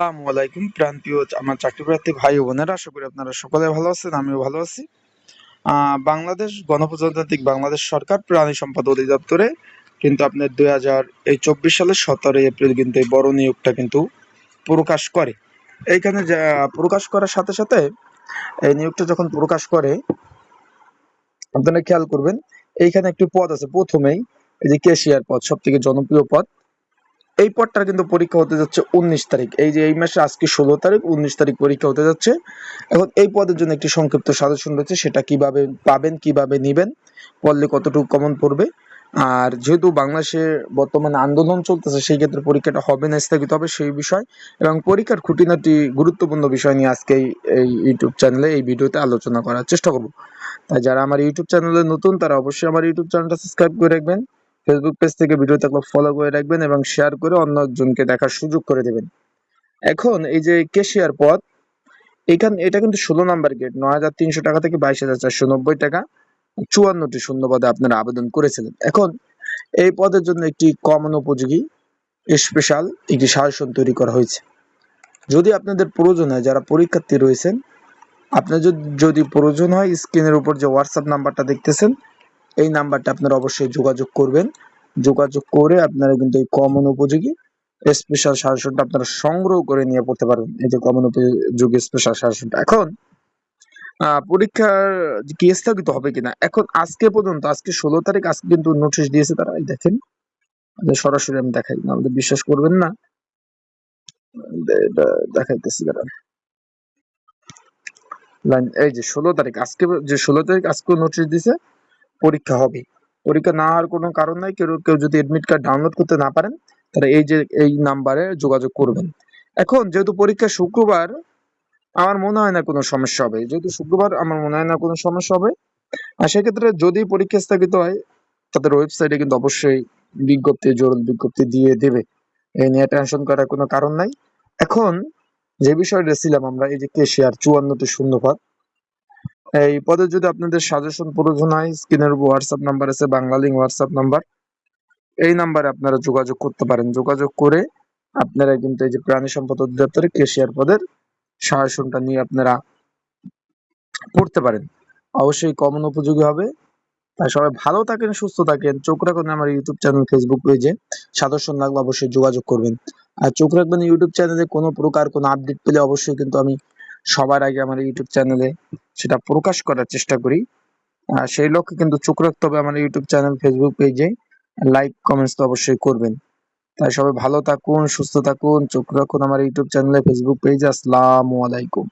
আসসালামু আলাইকুম, প্রান্তীয় আমার চাকরি প্রার্থী ভাই ও বোনেরা, আশা করি আপনারা সকলে ভালো আছেন, আমিও ভালো আছি। বাংলাদেশ গণপ্রজাতান্ত্রিক বাংলাদেশ সরকার প্রাণী সম্পদ অধিদপ্তরে কিন্তু আপনার দুই হাজার এই চব্বিশ সালের সতেরোই এপ্রিল কিন্তু এই বড় নিয়োগটা কিন্তু প্রকাশ করে। এইখানে প্রকাশ করার সাথে সাথে এই নিয়োগটা যখন প্রকাশ করে, আপনারা খেয়াল করবেন, এইখানে একটি পদ আছে প্রথমেই, এই যে কেশিয়ার পদ সব থেকে জনপ্রিয় পদ। এই পদটার কিন্তু পরীক্ষা হতে যাচ্ছে উনিশ তারিখ। এই যে এই মাসে আজকে ষোলো তারিখ, উনিশ তারিখ পরীক্ষা হতে যাচ্ছে। এখন এই পদের জন্য একটি সংক্ষিপ্ত সাজেশন রয়েছে, সেটা কীভাবে পাবেন, কীভাবে নিবেন, পড়লে কতটুকু কমন পড়বে। আর যেহেতু বাংলাদেশে বর্তমানে আন্দোলন চলতেছে, সেই ক্ষেত্রে পরীক্ষাটা হবে না স্থগিত হবে সেই বিষয়। এবং পরীক্ষার খুঁটিনাটি গুরুত্বপূর্ণ বিষয় নিয়ে আজকে এই- এই ইউটিউব চ্যানেলে এই ভিডিওতে আলোচনা করার চেষ্টা করব। তাই যারা আমার ইউটিউব চ্যানেলে নতুন, তারা অবশ্যই আমার ইউটিউব চ্যানেলটা সাবস্ক্রাইব করে রাখবেন। ফেসবুক পেজ থেকে ভিডিও ফলো করে রাখবেন এবং শেয়ার করে অন্য একজনকে দেখার সুযোগ করে দেবেন। এখন এই যে কেশিয়ার পদ, এখান, এটা কিন্তু ষোলো নাম্বার গেট নয় হাজার তিনশো টাকা থেকে বাইশ হাজার চারশো নব্বই টাকা। চুয়ান্নটি শূন্য পদে আপনারা আবেদন করেছিলেন। এখন এই পদের জন্য একটি কমন উপযোগী স্পেশাল একটি সাজেশন তৈরি করা হয়েছে। যদি আপনাদের প্রয়োজন হয়, যারা পরীক্ষার্থী রয়েছেন আপনার যদি প্রয়োজন হয় স্ক্রিনের উপর যে হোয়াটসঅ্যাপ নাম্বারটা দেখতেছেন এই নাম্বারটা আপনারা অবশ্যই যোগাযোগ করবেন। যোগাযোগ করে আপনারা কিন্তু এই কমন উপযোগী স্পেশাল সাজেশনটা আপনারা সংগ্রহ করে নিয়ে পড়তে পারবেন। এই যে কমন উপযোগী স্পেশাল সাজেশনটা এখন পরীক্ষার কি স্থগিত হবে কিনা? এখন আজকে পর্যন্ত, আজকে ষোলো তারিখ, আজকে কিন্তু নোটিশ দিয়েছে তারা। এই দেখেন সরাসরি আমি দেখাই। নাহলে বিশ্বাস করবেন না। দেখাইতেছি লাইন, এই যে ষোলো তারিখ, আজকে যে ষোলো তারিখ আজকে নোটিশ দিছে। পরীক্ষা হবে। পরীক্ষা না হওয়ার কোনো কারণ নাই। কেউ কেউ যদি এডমিট কার্ড ডাউনলোড করতে না পারেন, তাহলে এই যে, এই নাম্বারে যোগাযোগ করবেন। এখন যেহেতু পরীক্ষা শুক্রবার, আমার মনে হয় না কোনো সমস্যা হবে। যেহেতু শুক্রবার, আমার মনে হয় না কোনো সমস্যা হবে। আর সেক্ষেত্রে যদি পরীক্ষা স্থগিত হয়, তাদের ওয়েবসাইটে কিন্তু অবশ্যই বিজ্ঞপ্তি, জরুরি বিজ্ঞপ্তি দিয়ে দেবে। এই নিয়ে টেনশন করার কোনো কারণ নাই। এখন যে বিষয়টা ছিলাম আমরা, এই যে কেশিয়ার চুয়ান্নটি শূন্যপদ এই পদে যদি আপনাদের সাজেশন প্রয়োজন হয়, স্ক্রিনের উপর হোয়াটসঅ্যাপ নাম্বার আছে, বাংলা লিঙ্ক হোয়াটসঅ্যাপ নাম্বার এই নাম্বারে আপনারা যোগাযোগ করতে পারেন। যোগাযোগ করে আপনারা কিন্তু এই যে প্রাণী সম্পদ অধিদপ্তরে কেশিয়ার পদের সাজেশনটা নিয়ে আপনারা পড়তে পারেন। অবশ্যই কমন উপযোগী হবে। তাই সবাই ভালো থাকেন, সুস্থ থাকেন। চোখ রাখুন আমার ইউটিউব চ্যানেল ফেসবুক পেজে সাজেশন লাগলে অবশ্যই যোগাযোগ করবেন। আর চোখ রাখবেন ইউটিউব চ্যানেলে কোনো প্রকার কোনো আপডেট পেলে অবশ্যই কিন্তু আমি সবার আগে আমার ইউটিউব চ্যানেলে সেটা প্রকাশ করার চেষ্টা করি। সেই লক্ষ্যে কিন্তু চোখ রাখতে হবে আমার ইউটিউব চ্যানেল ফেসবুক পেজে লাইক কমেন্টস তো অবশ্যই করবেন। তাই সবাই ভালো থাকুন, সুস্থ থাকুন, চোখ রাখুন আমার ইউটিউব চ্যানেলে ফেসবুক পেজে আসসালামু আলাইকুম।